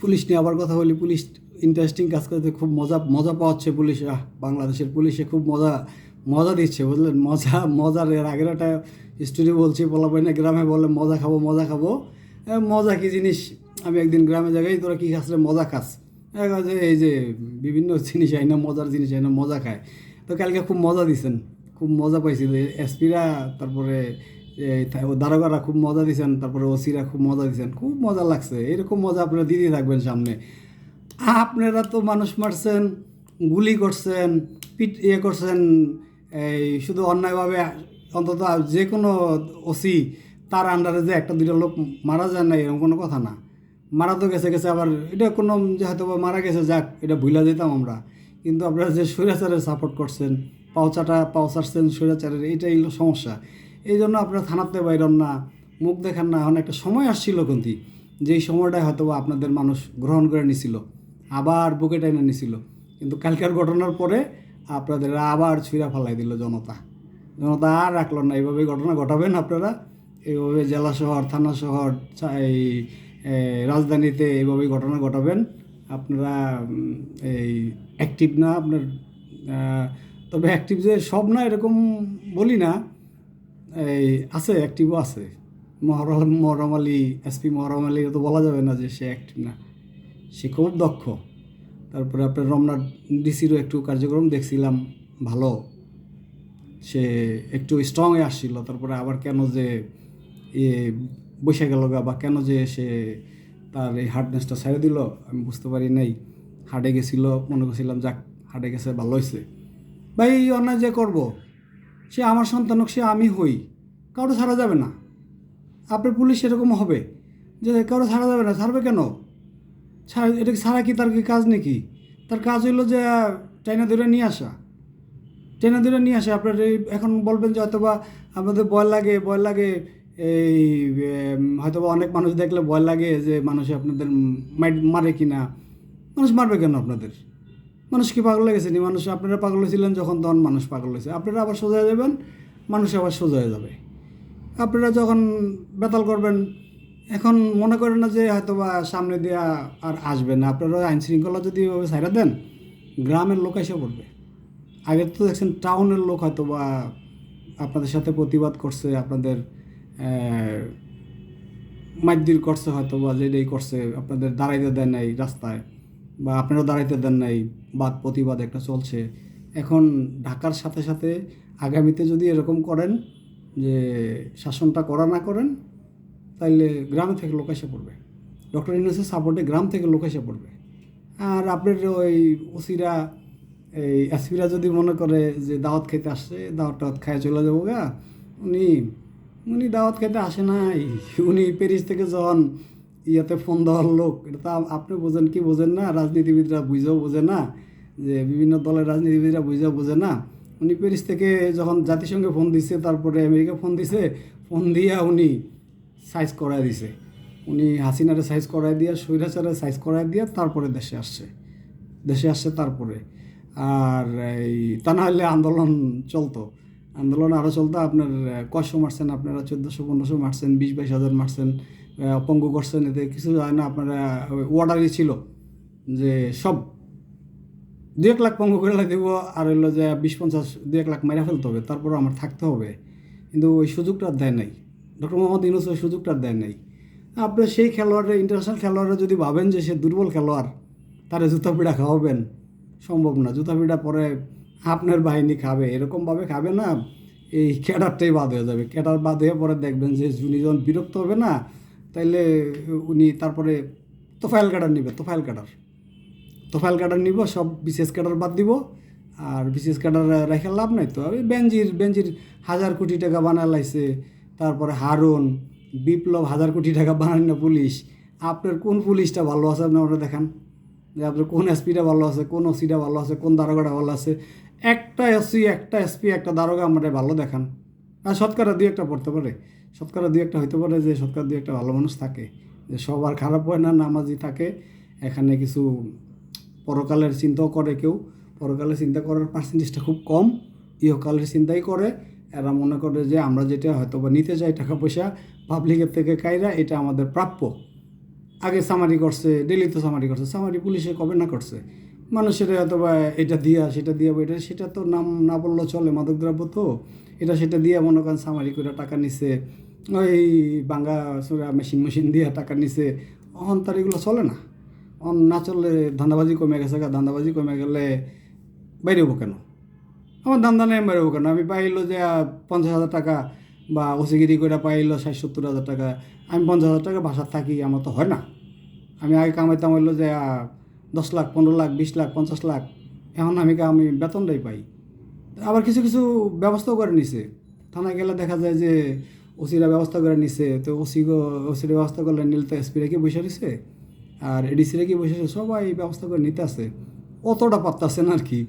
Police নিয়ে আবার কথা বলি, পুলিশ ইন্টারেস্টিং কাজ করতে খুব মজা মজা পাওয়াচ্ছে পুলিশ। বাংলাদেশের পুলিশে খুব মজা মজা দিচ্ছে, বুঝলেন? মজা, মজার এর আগের একটা স্টোরি বলছি, বলা না, গ্রামে বলে মজা খাব মজা খাব। মজা কি জিনিস? আমি একদিন গ্রামে জায়গায়, তোরা কী খাস রে? মজা খাস। এই যে বিভিন্ন জিনিস হয় না, মজার জিনিস হয় না, মজা খায়। তো কালকে খুব মজা দিছেন, খুব মজা পাইছি। এসপিরা, তারপরে দারোগারা খুব মজা দিয়েছেন তারপরে ওসিরা খুব মজা দিছেন, খুব মজা লাগছে, এরকম মজা আপনারা দিতে থাকবেন সামনে। আপনারা তো মানুষ মারছেন, গুলি করছেন, পিট ইয়ে করছেন, এই শুধু অন্যায়ভাবে, অন্তত যে কোনো ওসি তার আন্ডারে যে একটা, দুইটা লোক মারা যায় না, এরকম কোনো কথা না। মারা তো গেছে গেছে আবার, এটা কোনো যে হয়তো মারা গেছে, যাক, এটা ভুলা যেতাম আমরা। কিন্তু আপনারা যে স্বৈরাচারের সাপোর্ট করছেন, পাওচাটা, পাওচারছেন স্বৈরাচারের হলো সমস্যা। এই জন্য আপনারা থানাতে বাইরন না, মুখ দেখান না। এখন একটা সময় আসছিল কিন্তু, যেই সময়টায় হয়তো আপনাদের মানুষ গ্রহণ করে নিছিল, আবার বুকে টাইনে নিছিল। কিন্তু কালকার ঘটনার পরে আপনাদের আবার ছুঁড়া ফালাই দিল জনতা। জনতা আর রাখল না, এইভাবে ঘটনা ঘটাবেন আপনারা। এইভাবে জেলা শহর, থানা শহর এই রাজধানীতে এইভাবেই ঘটনা ঘটাবেন। আপনারা এই অ্যাক্টিভ না আপনার তবে অ্যাক্টিভ যে সব না এরকম বলি না। এই আছে অ্যাক্টিভও আছে। মহরম মহরম আলী এসপি মহরম আলী তো বলা যাবে না যে সে অ্যাক্টিভ না। সে খুব দক্ষ। তারপরে আপনার রমনার ডিসিরও একটু কার্যক্রম দেখছিলাম, ভালো। সে একটু স্ট্রং হয়ে আসছিল, তারপরে আবার কেন যে ইয়ে বসে গেল বা কেন যে সে তার এই হার্ডনেসটা ছেড়ে দিল, আমি বুঝতে পারি নাই। হার্ডে গেছিল, মনে করছিলাম, যাক হার্ডে গেছে, ভালো হয়েছে ভাই অন্যায় যে করব? সে আমার সন্তান হোক, সে আমি হই। কারও ছাড়া যাবে না। আপনার পুলিশ এরকম হবে যে কারও ছাড়া যাবে না, ছাড়বে কেন? ছাড়, এটা ছাড়া কি তার কি কাজ নাকি? তার কাজ হইল যে চাইনা ধরে নিয়ে আসা। চাইনা ধরে নিয়ে আসা, আপনার এই এখন বলবেন যে হয়তোবা আমাদের ভয় লাগে ভয় লাগে এই হয়তোবা অনেক মানুষ দেখলে ভয় লাগে যে মানুষ আপনাদের মারে কি না মানুষ মারবে কেন আপনাদের? মানুষ কি পাগল হয়ে নি? মানুষ আপনারা পাগল হয়েছিলেন যখন, তখন মানুষ পাগল হয়েছে। আপনারা আবার সোজা যাবেন, মানুষ আবার সোজা হয়ে যাবে। আপনারা যখন বেতাল করবেন, এখন মনে করেন না যে হয়তো বা সামনে দেওয়া আর আসবে না। আপনারা আইন শৃঙ্খলা যদি ওভাবে ছাইরা দেন, গ্রামের লোক এসে পড়বে। আগে তো দেখছেন টাউনের লোক হয়তো বা আপনাদের সাথে প্রতিবাদ করছে, আপনাদের মাইদির করছে হয়তো বা যেটাই করছে, আপনাদের দাঁড়াইতে দেন নাই রাস্তায়। বা আপনারা দাঁড়াইতে দেন নাই, বাদ প্রতিবাদ একটা চলছে। এখন ঢাকার সাথে সাথে আগামীতে যদি এরকম করেন যে শাসনটা করা না করেন, তাইলে গ্রামে থেকে লোক এসে পড়বে। ডক্টর ইউনুসের সাপোর্টে গ্রাম থেকে লোক এসে পড়বে। আর আপনার ওই ওসিরা, এই এসপিরা যদি মনে করে যে দাওয়াত খেতে আসছে, দাওয়াত টাওয়াত খায় চলে যাব গা, উনি উনি দাওয়াত খেতে আসে নাই। উনি প্যারিস থেকে যখন ইয়াতে ফোন দেওয়ার লোক, এটা তো আপনি বোঝেন কি বোঝেন না, রাজনীতিবিদরা বুঝেও বোঝে না, যে বিভিন্ন দলের রাজনীতিবিদরা বুঝেও বোঝে না। উনি প্যারিস থেকে যখন জাতিসংঘে ফোন দিছে, তারপরে আমেরিকা ফোন দিছে, ফোন দিয়া উনি সাইজ করায় দিছে। উনি হাসিনারে সাইজ করায় দিয়া, স্বৈরাচারে সাইজ করায় দিয়া তারপরে দেশে আসছে। দেশে আসছে তারপরে। আর এই তা না হলে আন্দোলন চলতো। আন্দোলন আরও চলতো, আপনার কয়শো মারছেন আপনারা, চোদ্দোশো, পনেরোশো মারছেন, বিশ, বাইশ হাজার মারছেন। পঙ্গু করছেন, এতে কিছু হয় না, আপনারা ওয়ার্ডারই ছিল যে সব দু এক লাখ পঙ্গু করে দিব, আর হইল যে বিশ পঞ্চাশ দু এক লাখ মেরা ফেলতে হবে তারপরে আমার থাকতে হবে। কিন্তু ওই সুযোগটা দেয় নাই। ডক্টর মোহাম্মদ ইউনুস ওই সুযোগটা দেয় নাই। আপনি সেই খেলোয়াড়রা ইন্টারন্যাশনাল খেলোয়াড়রা যদি ভাবেন যে সে দুর্বল খেলোয়াড়, তারা জুতা পিড়া খাওয়াবেন। সম্ভব না, জুতা পিড়া পরে আপনার বাহিনী খাবে, এরকমভাবে খাবে না, এই ক্যাডারটাই বাদ হয়ে যাবে। ক্যাডার বাদ হয়ে পরে দেখবেন যে যখন বিরক্ত হবে না তাইলে উনি তারপরে তোফাইল ক্যাডার নিবে তোফাইল ক্যাডার তোফাইল ক্যাডার নিব, সব বিশেষ ক্যাডার বাদ দিব। আর বিশেষ ক্যাডার রেখে লাভ নাই তো। বেঞ্জির বেঞ্জির হাজার কোটি টাকা বানায় লাইছে। তারপরে হারুন, বিপ্লব হাজার কোটি টাকা বানান না পুলিশ। আপনার কোন পুলিশটা ভালো আছে আপনি ওটা দেখান। যে আপনার কোন এসপিটা ভালো আছে, কোন ওসিটা ভালো আছে, কোন দারোগাটা ভালো আছে। একটা এসি একটা এসপি, একটা দারোগা আমরা ভালো দেখান। আর শতকরা দুই একটা পড়তে পারে। শতকরা দুই একটা হইতে পারে যে শতকরা দুই একটা ভালো মানুষ থাকে। যে সবার খারাপ হয় না, নামাজি থাকে। এখানে কিছু পরকালের চিন্তাও করে কেউ। পরকালের চিন্তা করার পার্সেন্টেজটা খুব কম। ইহকালের চিন্তাই করে। এরা মনে করে যে আমরা যেটা হয়তো বা নিতে চাই টাকা পয়সা পাবলিকের থেকে কাইরা এটা আমাদের প্রাপ্য। আগে সামারি করছে ডেলি তো সামারি করছে। সামারি পুলিশে কবে না করছে? মানুষের হয়তো বা এটা দিয়া, সেটা দিয়া, এটা সেটা তো নাম না বললেও চলে। মাদক মাদকদ্রব্য তো। এটা সেটা দিয়ে মনে করেন সামারি করে টাকা নিছে। ওই বাঙ্গা সুরা মেশিন মেশিন দিয়ে টাকা নিছে। অহন তার এগুলো চলে না। অন না চললে ধান্দাবাজি কমে গেছে গা। ধান্দাবাজি কমে গেলে বাইরে হব কেন? আমার ধান্দা নেই হব কেন? আমি পাইলো যে পঞ্চাশ হাজার টাকা বা ওসিগিরি করে পাইলো ষাট সত্তর হাজার টাকা। আমি পঞ্চাশ হাজার টাকা বাসার থাকি, আমার তো হয় না। আমি আগে কামাইতাম হইল যে দশ লাখ, পনেরো লাখ, বিশ লাখ, পঞ্চাশ লাখ। এখন আমি আমি বেতনটাই পাই। আবার কিছু কিছু ব্যবস্থাও করে নিছে। থানায় গেলে দেখা যায় যে ওসিরা ব্যবস্থা করে নিছে, তো ওসি ওসিরা ব্যবস্থা করলে নীল তো এসপিরা কি বসে রয়েছে? আর এডিসিরা কি বসে সবাই ব্যবস্থা করে নিতে আছে। অতটা পারতেছে না আর কি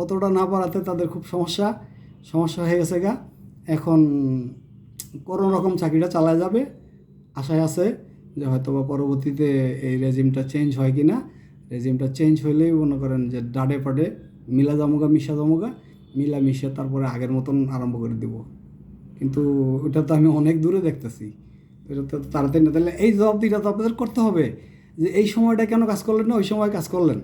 অতটা না পারাতে তাদের খুব সমস্যা। সমস্যা হয়ে গেছে গা। এখন কোনো রকম চাকরিটা চালায় যাবে। আশায় আছে যে হয়তো বা পরবর্তীতে এই রেজিমটা চেঞ্জ হয় কি না রেজিমটা চেঞ্জ হইলেই মনে করেন যে ডাডে পাডে মিলা জমুগা মিশা জমুগা মিলা মিশে তারপরে আগের মতন আরম্ভ করে দিব। কিন্তু ওটা তো আমি অনেক দূরে দেখতেছি। এটা তো তাড়াতাড়ি না, তাহলে এই জবাবদিটা তো আপনাদের করতে হবে যে এই সময়টা কেন কাজ করলেন না, ওই সময় কাজ করলেন।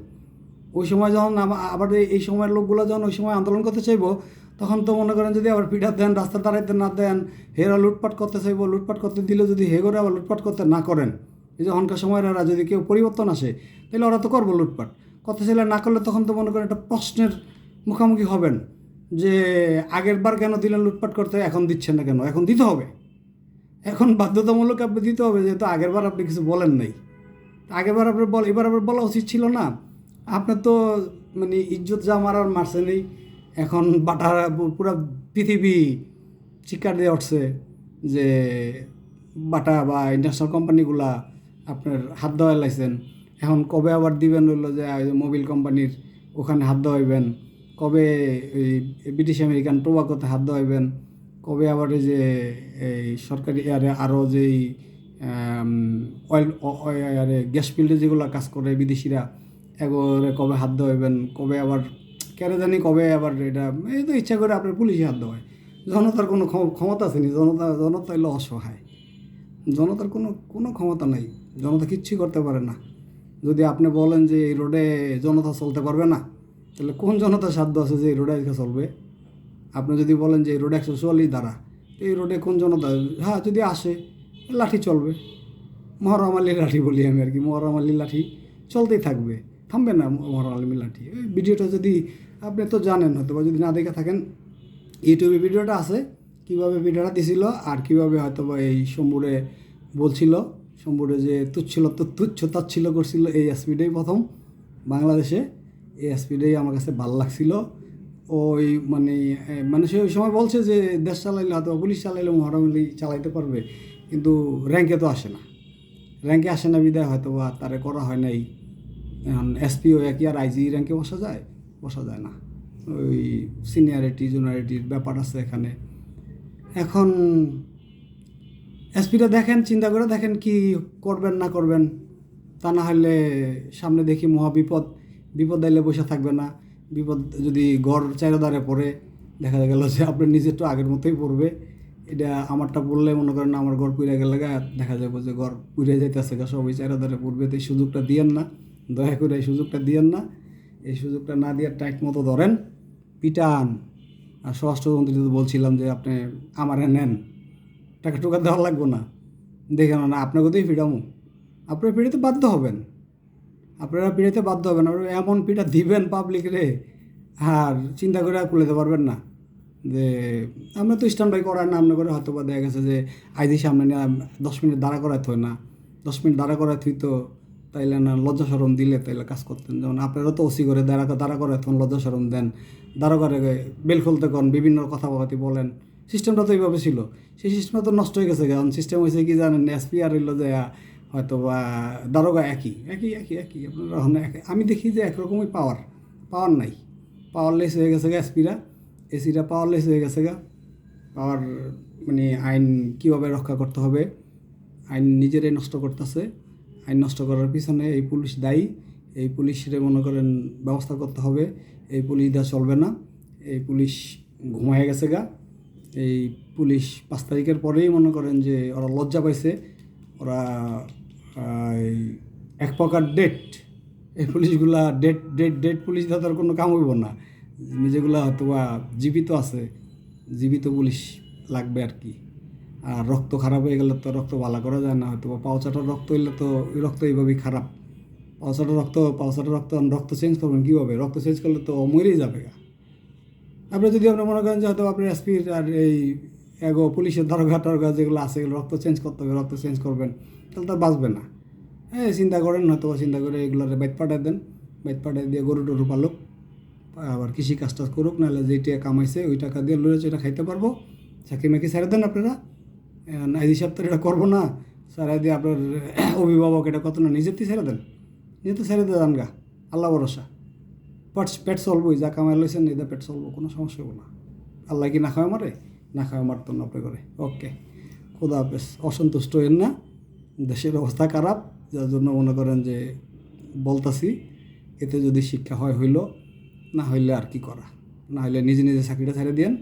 ওই সময় যখন আবার এই- সময়ের লোকগুলো যখন ওই সময় আন্দোলন করতে চাইব, তখন তো মনে করেন যদি আবার পিঠা দেন, রাস্তা দাঁড়াইতে না দেন হেরা লুটপাট করতে চাইব, লুটপাট করতে দিলে যদি হে করে আবার লুটপাট করতে না করেন, এই যে হনকার সময়ের এরা যদি কেউ পরিবর্তন আসে, তাহলে ওরা তো করব লুটপাট। করতে চাইলে না করলে তখন তো মনে করেন একটা প্রশ্নের মুখোমুখি হবেন। যে আগের বার কেন দিলেন, লুটপাট করতে এখন দিচ্ছেন না কেন? এখন দিতে হবে। এখন বাধ্যতামূলক আপনি দিতে হবে, যেহেতু আগের বার আপনি কিছু বলেন নাই। আগেরবার আপনার বল, এবার আবার বলা উচিত ছিল না। আপনার তো মানে ইজ্জত যা মারার মারছে নেই। এখন বাটা পুরো পৃথিবী চিকার দিয়ে উঠছে যে বাটা বা ইন্টারন্যাশনাল কোম্পানিগুলা আপনার হাত দেওয়া লাইছেন। এখন কবে আবার দিবেন হইল যে মোবিল কোম্পানির ওখানে হাত দেওয়াইবেন কবে এই ব্রিটিশ আমেরিকান টোবাকোতে হাত দেওয়াইবেন কবে আবার এই যে, এই সরকারি এয়ারে আরও যেই অয়েল আরে গ্যাস ফিল্ডে যেগুলো কাজ করে বিদেশিরা এগোরে কবে হাত দেওয়াইবেন কবে আবার কেন জানি কবে আবার এটা, এই তো ইচ্ছা করে আপনার পুলিশে হাত দেওয়ায় জনতার কোনো ক্ষম- ক্ষমতা আছে জনতা জনতা হলো অসহায়। জনতার কোনো কোনো ক্ষমতা নাই, জনতা কিচ্ছুই করতে পারে না। যদি আপনি বলেন যে এই রোডে জনতা চলতে পারবে না তাহলে কোন জনতার সাধ্য আছে যে এই রোডে আজকে চলবে? আপনি যদি বলেন যে এই রোডে একশো চুয়াল্লিশ দ্বারা এই রোডে কোন জনতা? হ্যাঁ যদি আসে, লাঠি চলবে। মহরম আলীর লাঠি বলি আমি আর কি, মহরম আলীর লাঠি চলতেই থাকবে। থামবে না মহরম আলীর লাঠি। ওই ভিডিওটা যদি আপনি তো জানেন হয়তো বা যদি না দেখে থাকেন, ইউটিউবে ভিডিওটা আছে, কীভাবে ভিডিওটা দিছিল আর কীভাবে হয়তো বা এই শম্ভুরে বলছিল, শম্ভুরে যে তুচ্ছিল, তো, তুচ্ছ তাচ্ছিল করছিল এই স্পিডেই প্রথম বাংলাদেশে। এসপিটাই আমার কাছে ভালো লাগছিল। ওই মানে মানে সে ওই সময় বলছে যে, দেশ চালাইলে হয়তো পুলিশ চালাইলে আলী চালাইতে পারবে। কিন্তু র্যাঙ্কে তো আসে না। র্যাঙ্কে আসে না বিদায় হয়তো বা তারে করা হয় নাই। এখন এসপি হয়ে কি আর আইজি র্যাঙ্কে বসা যায়? বসা যায় না। ওই সিনিয়রিটি জুনিয়রিটির ব্যাপার আছে এখানে। এখন এসপিটা দেখেন, চিন্তা করে দেখেন কি করবেন না করবেন। তা না হলে সামনে দেখি মহা বিপদ আইলে বসে থাকবে না। বিপদ যদি গড় চারিদারে পড়ে, দেখা গেল যে আপনি আপনার নিজেরটা আগের মতোই পড়বে। এটা আমারটা বললে মনে করেন আমার ঘর পুড়ে গেলে দেখা যাবে যে ঘর পুড়ে যাইতেছে গা, সবাই চারিদারে পড়বে। তো এই সুযোগটা দিয়েন না। দয়া করে এই সুযোগটা দিয়েন না। এই সুযোগটা না দিয়ে টাইট মতো ধরেন। পিটান। আর স্বরাষ্ট্রমন্ত্রী তো বলছিলাম যে আপনি আমারে নেন। টাকা টুকা দেওয়া লাগবো না। দেখে না আপনাকে দিয়ে ফিরামো আপনারা পিড়াতে বাধ্য হবেন। আপনারা পিড়াতে বাধ্য হবেন এমন পিঠা দিবেন পাবলিক রে, আর চিন্তা করে আর পারবেন না। যে, আমরা তো স্ট্যান্ড বাই করার না আপনার করে হয়তো বা দেখা গেছে যে, আইজি সামনে নিয়ে দশ মিনিট দাঁড়া করাতে হয় না। দশ মিনিট দাঁড়া করাতে হইতো, তাইলে না লজ্জা সরম দিলে তাইলে কাজ করতেন। যেমন আপনারা তো ওসি করে দাঁড়া দাঁড়া করে তখন লজ্জা সরম দেন। দাঁড়া করে বেল খুলতে কন, বিভিন্ন কথাবার্তি বলেন। সিস্টেমটা তো এইভাবে ছিল। সেই সিস্টেমটা তো নষ্ট হয়ে গেছে কারণ সিস্টেম হয়েছে কি জানেন এসপি আর হইল যে হয়তো বা দারোগা একই একই একই একই, আপনারা হন আমি দেখি যে একরকমই পাওয়ার পাওয়ার নাই। পাওয়ারলেস হয়ে গেছে গা এসপিরা এসিরা পাওয়ারলেস হয়ে গেছে গা। পাওয়ার মানে আইন কীভাবে রক্ষা করতে হবে? আইন নিজেরাই নষ্ট করতেছে। আইন নষ্ট করার পিছনে এই পুলিশ দায়ী। এই পুলিশের মনে করেন ব্যবস্থা করতে হবে। এই পুলিশ দেওয়া চলবে না। এই পুলিশ ঘুমায় গেছে গা। এই পুলিশ পাঁচ তারিখের পরেই মনে করেন যে ওরা লজ্জা পাইছে। ওরা এক প্রকার ডেট এই পুলিশগুলা ডেট ডেট ডেট পুলিশ তাদের কোনো কাম হইব না। যেগুলা হয়তো জীবিত আছে, জীবিত পুলিশ লাগবে আর কি। আর রক্ত খারাপ হয়ে গেলে তো রক্ত ভালো করা যায় না হয়তো বা পাউচাটার রক্ত হইলে তো রক্ত এইভাবেই খারাপ। পাউচাটার রক্ত পাউচাটার রক্ত রক্ত চেঞ্জ করবেন কীভাবে? রক্ত চেঞ্জ করলে তো মরেই যাবে আপনি যদি আপনি মনে করেন যে হয়তো আপনার এসপির আর এই এগো, পুলিশের দরগা টরগা যেগুলো আছে, এগুলো রক্ত চেঞ্জ করতে হবে, রক্ত চেঞ্জ করবেন। তাহলে তো বাঁচবে না। হ্যাঁ চিন্তা করেন হয়তো চিন্তা করে এগুলোর বাইট পাঠাই দেন। বাইট পাঠাই দিয়ে গরু টরু পালুক, আবার কৃষি কাজ টাজ করুক, নাহলে যেই টাকা কামাইছে ওই টাকা দিয়ে লড়ে এটা খাইতে পারব। চাকরি মাকি ছেড়ে দেন আপনারা। এই হিসাব তো এটা করব না। সারাই দিয়ে আপনার অভিভাবক এটা কত না, নিজের তো ছেড়ে দেন। নিজে তো ছেড়ে দেন গা। আল্লাহ ভরসা। পেট পেট চলবই, যা কামাই লইছেন নিজে পেট চলবো, কোনো সমস্যা হব না। আল্লাহ কি না খাওয়া মারে? না খাওয়া মারতো না করে। ওকে, খোদা হাফেজ। অসন্তুষ্ট হইন না। দেশের অবস্থা খারাপ, যার জন্য মনে করেন যে বলতাছি, এতে যদি শিক্ষা হয় হইল, না হইলে আর কি করা? না হইলে নিজে নিজে চাকরিটা ছেড়ে দিয়েন,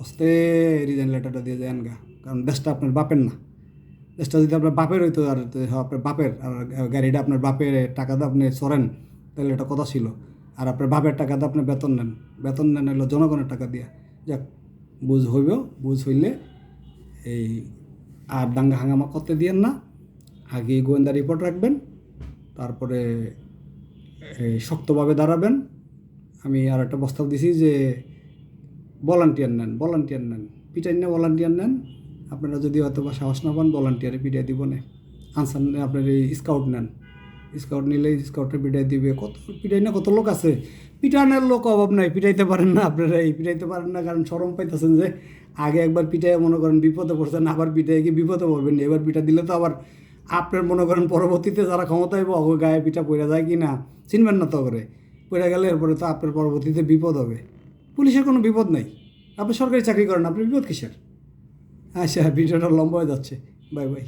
অস্তে রিজাইন লেটারটা দিয়ে যান গা। কারণ দেশটা আপনার বাপের না। দেশটা যদি আপনার বাপের হইতো, আর আপনার বাপের, আর গাড়িটা আপনার বাপের টাকা দিয়ে আপনি চড়েন তাহলে এটা কথা ছিল। আর আপনার বাপের টাকা দিয়ে আপনি বেতন নেন। বেতন নেন হইল জনগণের টাকা দিয়া। যাক বুঝ হইব, বুঝ হইলে এই আর দাঙ্গা হাঙ্গামা করতে দিয়েন না। আগে গোয়েন্দা রিপোর্ট রাখবেন, তারপরে শক্তভাবে দাঁড়াবেন। আমি আর একটা প্রস্তাব দিছি যে ভলান্টিয়ার নেন ভলান্টিয়ার নেন পিটাই না ভলান্টিয়ার নেন। আপনারা যদি হয়তো বা সাহস না পান ভলান্টিয়ারে পিটাই দিব না। আনসার আপনার এই স্কাউট নেন। স্কাউট নিলে স্কাউটে পিটাই দিবে। কত পিটাই না, কত লোক আছে? পিটানোর লোক অভাব নাই, পিটাইতে পারেন না আপনারা, এই পিটাইতে পারেন না, কারণ সরম পাইতেছেন যে আগে একবার পিটাই মনে করেন বিপদে পড়ছেন, আবার পিটাই কি বিপদে পড়বেন। এবার পিঠা দিলে তো আবার আপনার মনে করেন পরবর্তীতে যারা ক্ষমতা হইব, অগ গায়ে পিঠা পড়ে যায় কি না চিনবেন না তো করে পড়ে গেলে এরপরে তো আপনার পরবর্তীতে বিপদ হবে। পুলিশের কোনো বিপদ নাই। আপনি সরকারি চাকরি করেন, আপনি বিপদ কিসের? আচ্ছা ভিডিওটা লম্বা হয়ে যাচ্ছে। Bye bye.